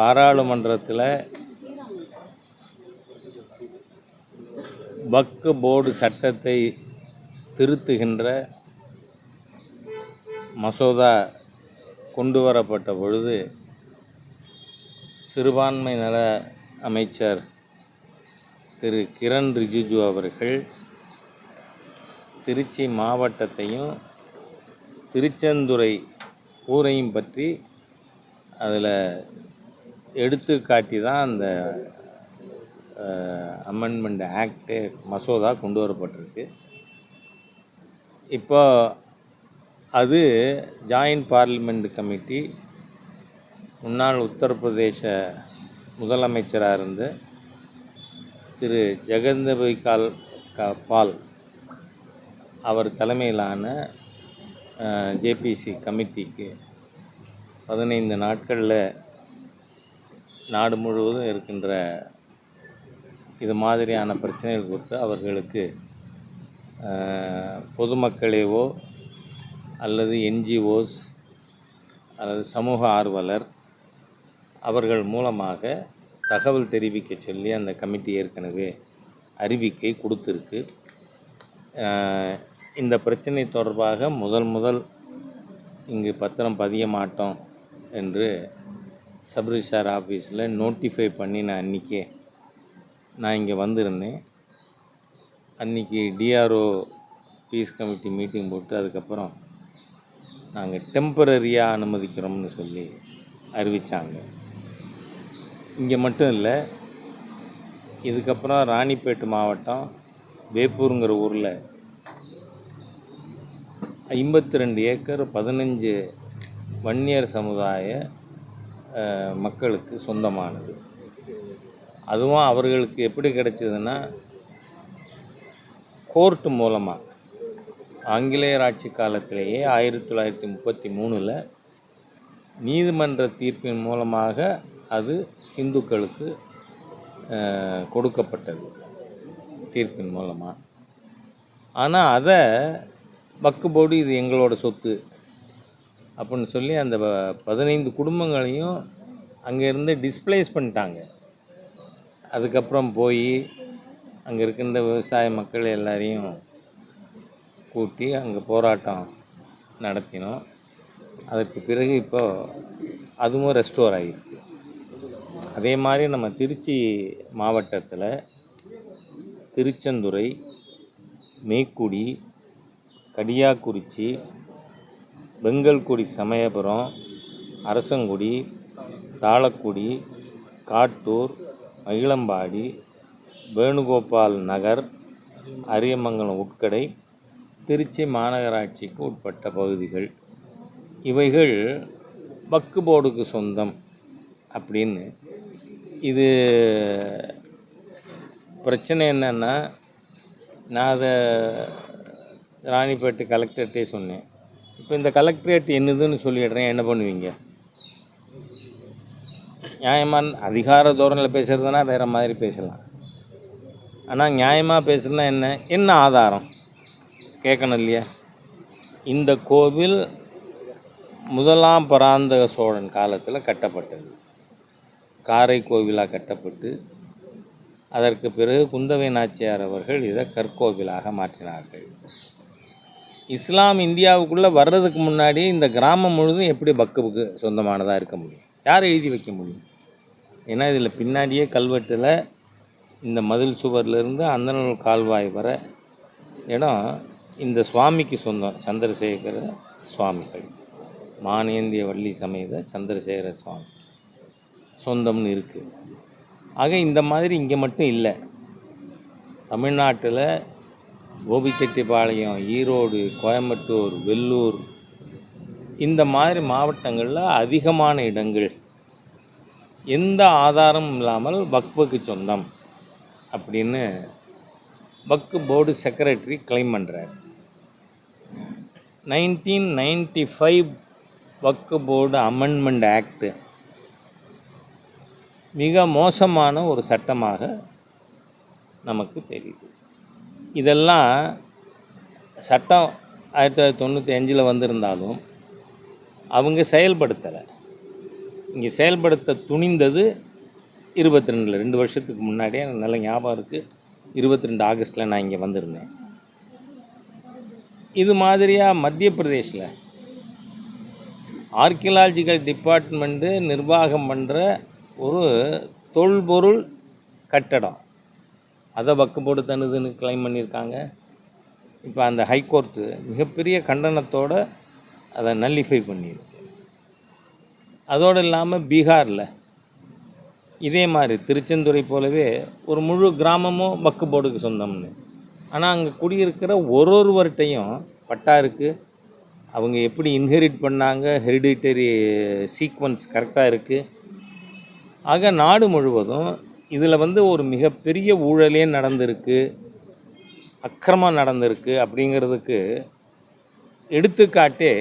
பாராளுமன்றத்தில் வக்ஃப் போர்டு சட்டத்தை திருத்துகின்ற மசோதா கொண்டு வரப்பட்ட பொழுது சிறுபான்மை நல அமைச்சர் திரு கிரண் ரிஜிஜு அவர்கள் திருச்சி மாவட்டத்தையும் திருச்செந்துறை ஊரையும் பற்றி அதில் எடுத்து காட்டி தான் அந்த அமெண்ட்மெண்ட் ஆக்டு மசோதா கொண்டு வரப்பட்டிருக்கு. இப்போ அது ஜாயின்ட் பார்லிமெண்ட் கமிட்டி முன்னாள் உத்தரப்பிரதேச முதலமைச்சராக இருந்த திரு ஜெகந்தபை கால் பால் அவர் தலைமையிலான ஜேபிசி கமிட்டிக்கு பதினைந்து நாட்களில் நாடு முழுவதும் இருக்கின்ற இது மாதிரியான பிரச்சனைகள் குறித்து அவர்களுக்கு பொதுமக்களையோ அல்லது என்ஜிஓஸ் அல்லது சமூக ஆர்வலர் அவர்கள் மூலமாக தகவல் தெரிவிக்க சொல்லி அந்த கமிட்டி ஏற்கனவே அறிவிக்கை கொடுத்துருக்கு. இந்த பிரச்சனை தொடர்பாக முதல் முதல் இங்கு பத்திரம் பதிய மாட்டோம் என்று சப்ரிஜிஸ்டார் ஆஃபீஸில் நோட்டிஃபை பண்ணி நான் அன்றைக்கே நான் இங்கே வந்திருந்தேன். அன்றைக்கி டிஆர்ஓ பீஸ் கமிட்டி மீட்டிங் போட்டு அதுக்கப்புறம் நாங்கள் டெம்பரரியாக அனுமதிக்கிறோம்னு சொல்லி அறிவித்தாங்க இங்கே மட்டும் இல்லை இதுக்கப்புறம் ராணிப்பேட்டு மாவட்டம் வேப்பூருங்கிற ஊரில் ஐம்பத்தி ரெண்டு ஏக்கர் பதினஞ்சு வன்னியர் சமுதாய மக்களுக்கு சொந்தமானது. அதுவும் அவர்களுக்கு எப்படி கிடைச்சதுன்னா கோர்ட்டு மூலமாக ஆங்கிலேயர் ஆட்சி காலத்திலேயே ஆயிரத்தி தொள்ளாயிரத்தி முப்பத்தி மூணில் நீதிமன்ற தீர்ப்பின் மூலமாக அது இந்துக்களுக்கு கொடுக்கப்பட்டது. தீர்ப்பின் மூலமாக ஆனால் அதை வக்குபோடு இது எங்களோட சொத்து. அப்படின்னு சொல்லி அந்த பதினைந்து குடும்பங்களையும் அங்கேருந்து டிஸ்ப்ளேஸ் பண்ணிட்டாங்க. அதுக்கப்புறம் போய் அங்கே இருக்கின்ற விவசாய மக்கள் எல்லாரையும் கூட்டி அங்கே போராட்டம் நடத்தினோம். அதற்கு பிறகு இப்போ அதுவும் ரெஸ்டோர் ஆகிருக்கு அதே மாதிரி நம்ம திருச்சி மாவட்டத்தில் திருச்செந்துறை மேக்குடி கடியாக்குறிச்சி வெங்கல்குடி சமயபுரம் அரசங்குடி தாளக்குடி காட்டூர் மயிலம்பாடி வேணுகோபால் நகர் அரியமங்கலம் உட்கடை திருச்சி மாநகராட்சிக்கு உட்பட்ட பகுதிகள். இவைகள் வக்கு போர்டுக்கு சொந்தம் அப்படின்னு. இது பிரச்சனை என்னென்னா நான் அதை ராணிப்பேட்டை கலெக்டர்கிட்டே சொன்னேன். இப்போ இந்த கலெக்டரேட் என்னதுன்னு சொல்லிடுறேன். என்ன பண்ணுவீங்க? நியாயமான அதிகார தோரணையில் பேசுகிறதுனா வேறு மாதிரி பேசலாம். ஆனால் நியாயமாக பேசுறதுனா என்ன? என்ன ஆதாரம்? கேட்கணும் இல்லையா? இந்த கோவில் முதலாம் பராந்தக சோழன் காலத்தில் கட்டப்பட்டது. காரை கோவிலாக கட்டப்பட்டு அதற்கு பிறகு குந்தவை நாச்சியார் அவர்கள் இதை கற்கோவிலாக மாற்றினார்கள். இஸ்லாம் இந்தியாவுக்குள்ளே வர்றதுக்கு முன்னாடி இந்த கிராமம் முழுதும் எப்படி பக்குவுக்கு சொந்தமானதாக இருக்க முடியும்? யார் எழுதி வைக்க முடியும்? ஏன்னா இதில் பின்னாடியே கல்வெட்டில் இந்த மதில் சுவர்லேருந்து அந்தனூர் கால்வாய் வர இடம் இந்த சுவாமிக்கு சொந்தம் சந்திரசேகர சுவாமிகள் மானேந்திய வள்ளி சமேத சந்திரசேகர சுவாமி. சொந்தம்னு இருக்குது ஆக இந்த மாதிரி இங்கே மட்டும் இல்லை. தமிழ்நாட்டில் கோபிச்செட்டிப்பாளையம் ஈரோடு கோயம்புத்தூர் வெள்ளூர் இந்த மாதிரி மாவட்டங்களில் அதிகமான இடங்கள். எந்த ஆதாரமும் இல்லாமல் வக்ஃபுக்கு சொந்தம் அப்படின்னு வக்ஃபு போர்டு செக்ரட்டரி கிளைம் பண்ணுறார் நைன்டீன் நைன்டி ஃபைவ் வக்ஃபு போர்டு அமெண்ட்மெண்ட் ஆக்ட் மிக மோசமான ஒரு சட்டமாக நமக்கு தெரியுது. இதெல்லாம் சட்டம் ஆயிரத்தி தொள்ளாயிரத்தி தொண்ணூற்றி அஞ்சில் வந்திருந்தாலும் அவங்க செயல்படுத்தலை. இங்கே செயல்படுத்த துணிந்தது இருபத்தி ரெண்டில் ரெண்டு வருஷத்துக்கு முன்னாடியே எனக்கு நல்ல ஞாபகம் இருக்குது இருபத்தி ரெண்டு ஆகஸ்ட்டில் நான் இங்கே வந்திருந்தேன். இது மாதிரியாக மத்திய பிரதேஷில் ஆர்கியலாஜிக்கல் டிபார்ட்மெண்ட்டு நிர்வாகம் பண்ணுற ஒரு தொல்பொருள் கட்டடம். அதை வக்கு போட்டு தனுதுன்னு கிளைம் பண்ணியிருக்காங்க. இப்போ அந்த ஹைகோர்ட்டு மிகப்பெரிய கண்டனத்தோட அதை நல்லிஃபை பண்ணியிருக்கு. அதோடு இல்லாமல் பீகாரில் இதே மாதிரி திருச்செந்துறை போலவே ஒரு முழு கிராமமும் வக்கு போர்டுக்கு சொந்தம்னு. ஆனால் அங்கே குடியிருக்கிற ஒரு ஒருவர்கிட்டையும் பட்டா இருக்குது அவங்க எப்படி இன்ஹெரிட் பண்ணாங்க ஹெரிடிட்டரி சீக்வன்ஸ் கரெக்டாக இருக்குது ஆக நாடு முழுவதும் இதில் வந்து ஒரு மிகப்பெரிய ஊழலே நடந்திருக்கு அக்கிரமம் நடந்திருக்கு அப்படிங்கிறதுக்கு எடுத்துக்காட்டே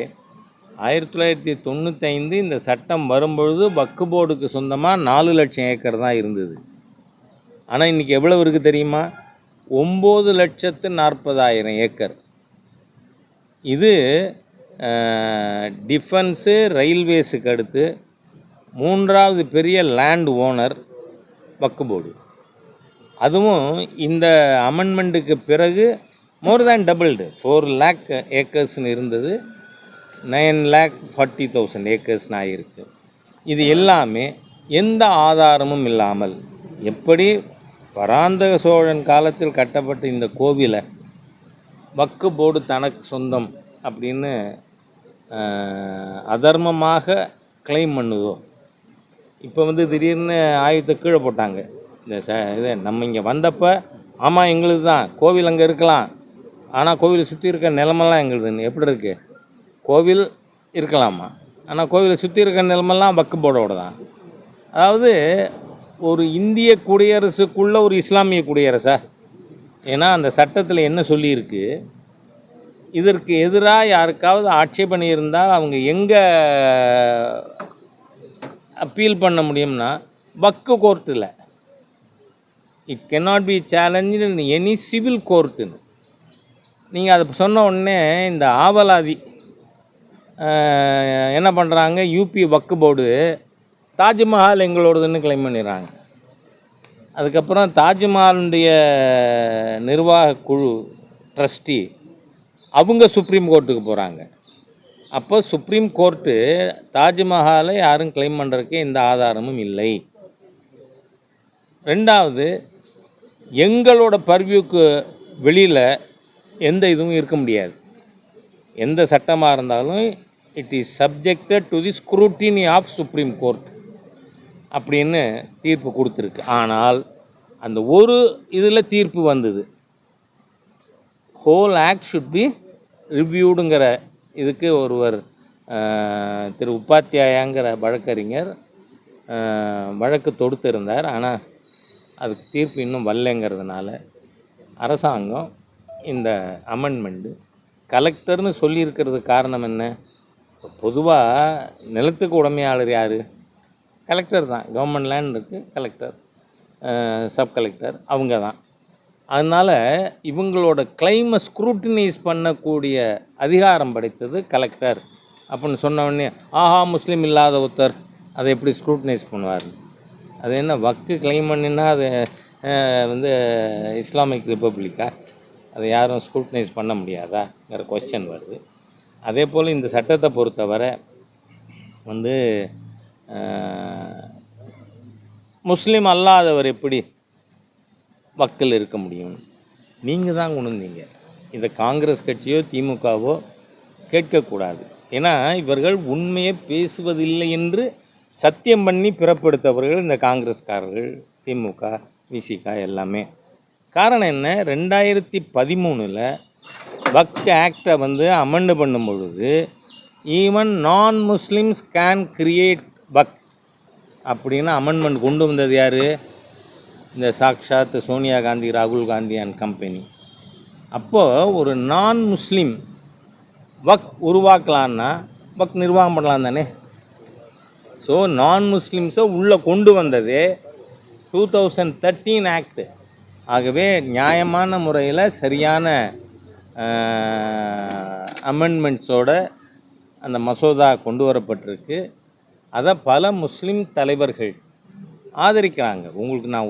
ஆயிரத்தி தொள்ளாயிரத்தி தொண்ணூத்தைந்து இந்த சட்டம் வரும்பொழுது வக்கு போர்டுக்கு சொந்தமாக நாலு லட்சம் ஏக்கர் தான் இருந்தது. ஆனால் இன்றைக்கி எவ்வளவு இருக்குது தெரியுமா? ஒம்பது லட்சத்து நாற்பதாயிரம் ஏக்கர். இது டிஃபென்ஸு ரயில்வேஸுக்கு அடுத்து மூன்றாவது பெரிய லேண்ட் ஓனர் வக்கு போர்டு அதுவும் இந்த அமெண்ட்மெண்ட்டுக்கு பிறகு more than doubled four lakh ஏக்கர்ஸ்னு இருந்தது. நைன் லேக் ஃபார்ட்டி தௌசண்ட் ஏக்கர்ஸ்னு ஆகிருக்கு இது எல்லாமே எந்த ஆதாரமும் இல்லாமல் எப்படி பராந்தக சோழன் காலத்தில் கட்டப்பட்ட இந்த கோவிலை வக்கு போர்டு தனக்கு சொந்தம் அப்படின்னு அதர்மமாக கிளைம் பண்ணுதோ இப்போ வந்து திடீர்னு ஆயுதத்தை கீழே போட்டாங்க. இந்த ச இது நம்ம இங்கே வந்தப்போ ஆமாம் எங்களுது தான். கோவில் அங்கே இருக்கலாம். ஆனால் கோவிலை சுற்றி இருக்க நிலமெல்லாம் எங்களுதுன்னு எப்படி இருக்குது கோவில் இருக்கலாமா? ஆனால் கோவிலை சுற்றி இருக்க நிலமெல்லாம் வக்கு போர்டோட தான். அதாவது ஒரு இந்திய குடியரசுக்குள்ள ஒரு இஸ்லாமிய குடியரசா? ஏன்னா அந்த சட்டத்தில் என்ன சொல்லியிருக்கு? இதற்கு எதிராக யாருக்காவது ஆட்சேபணி இருந்தால் அவங்க எங்கே அப்பீல் பண்ண முடியும்னா வக்கு கோர்ட்டில். It cannot be challenge in any civil கோர்ட்டுன்னு நீங்கள் அதை சொன்ன உடனே இந்த ஆவலாதி என்ன பண்ணுறாங்க யூபி வக்கு போர்டு தாஜ்மஹால் எங்களோடதுன்னு கிளைம் பண்ணிடுறாங்க. அதுக்கப்புறம் தாஜ்மஹாலுடைய நிர்வாக குழு ட்ரஸ்டி அவங்க சுப்ரீம் கோர்ட்டுக்கு போகிறாங்க அப்போ சுப்ரீம் கோர்ட்டு தாஜ்மஹாலை யாரும் கிளைம் பண்ணுறதுக்கு எந்த ஆதாரமும் இல்லை. ரெண்டாவது எங்களோட பர்வியூக்கு வெளியில் எந்த இதுவும் இருக்க முடியாது. எந்த சட்டமாக இருந்தாலும் it is subjected to the scrutiny of Supreme Court அப்படின்னு தீர்ப்பு கொடுத்துருக்கு. ஆனால் அந்த ஒரு இதில் தீர்ப்பு வந்தது. ஹோல் ஆக்ட் ஷுட் பி ரிவ்யூடுங்கிற இதுக்கு ஒருவர் திரு உபாத்தியாயாங்கிற வழக்கறிஞர் வழக்கு தொடுத்திருந்தார். ஆனால் அதுக்கு தீர்ப்பு இன்னும் வரலைங்கிறதுனால அரசாங்கம் இந்த அமெண்ட்மெண்ட்டு கலெக்டர்னு சொல்லியிருக்கிறது காரணம் என்ன? பொதுவாக நிலத்துக்கு உடைமையாளர் யார்? கலெக்டர் தான். கவர்மெண்ட் லேண்ட் இருக்குது கலெக்டர் சப் கலெக்டர் அவங்க தான் அதனால் இவங்களோட கிளைமை ஸ்க்ரூட்டினைஸ் பண்ணக்கூடிய அதிகாரம் படைத்தது கலெக்டர் அப்படின்னு சொன்ன உடனே ஆஹா முஸ்லீம் இல்லாத ஒருத்தர். அதை எப்படி ஸ்க்ரூட்டினைஸ் பண்ணுவார்? அது என்ன வக்கு கிளைம் பண்ணினா அது வந்து இஸ்லாமிக் ரிப்பப்ளிக்கா அதை யாரும் ஸ்க்ரூட்டினைஸ் பண்ண முடியாதாங்கிற கொஸ்டின் வருது. அதே போல் இந்த சட்டத்தை பொறுத்தவரை வந்து முஸ்லீம் அல்லாதவர் எப்படி மக்கள் இருக்க முடியும். நீங்கள் தான் உணர்ந்தீங்க. இதை காங்கிரஸ் கட்சியோ திமுகவோ கேட்கக்கூடாது. ஏன்னா இவர்கள் உண்மையை பேசுவதில்லை என்று சத்தியம் பண்ணி பிறப்படுத்தவர்கள் இந்த காங்கிரஸ்காரர்கள் திமுக விசிகா எல்லாமே. காரணம் என்ன? ரெண்டாயிரத்தி பதிமூணில் வக் ஆக்டை வந்து அமெண்ட் பண்ணும் பொழுது even non Muslims can create வக் அப்படின்னு அமெண்ட்மெண்ட் கொண்டு வந்தது யார்? இந்த சாக்ஷாத் சோனியா காந்தி ராகுல் காந்தி அண்ட் கம்பெனி அப்போது ஒரு நான் முஸ்லீம் வக் உருவாக்கலான்னா வக் நிர்வாகம் பண்ணலாம் தானே? ஸோ நான் முஸ்லீம்ஸை உள்ளே கொண்டு வந்ததே டூ தௌசண்ட் தேர்ட்டீன் ஆக்ட் ஆகவே நியாயமான முறையில் சரியான அமெண்ட்மெண்ட்ஸோட அந்த மசோதா கொண்டு வரப்பட்டிருக்கு. அதை பல முஸ்லீம் தலைவர்கள் ஆதரிக்கிறாங்க. உங்களுக்கு நான்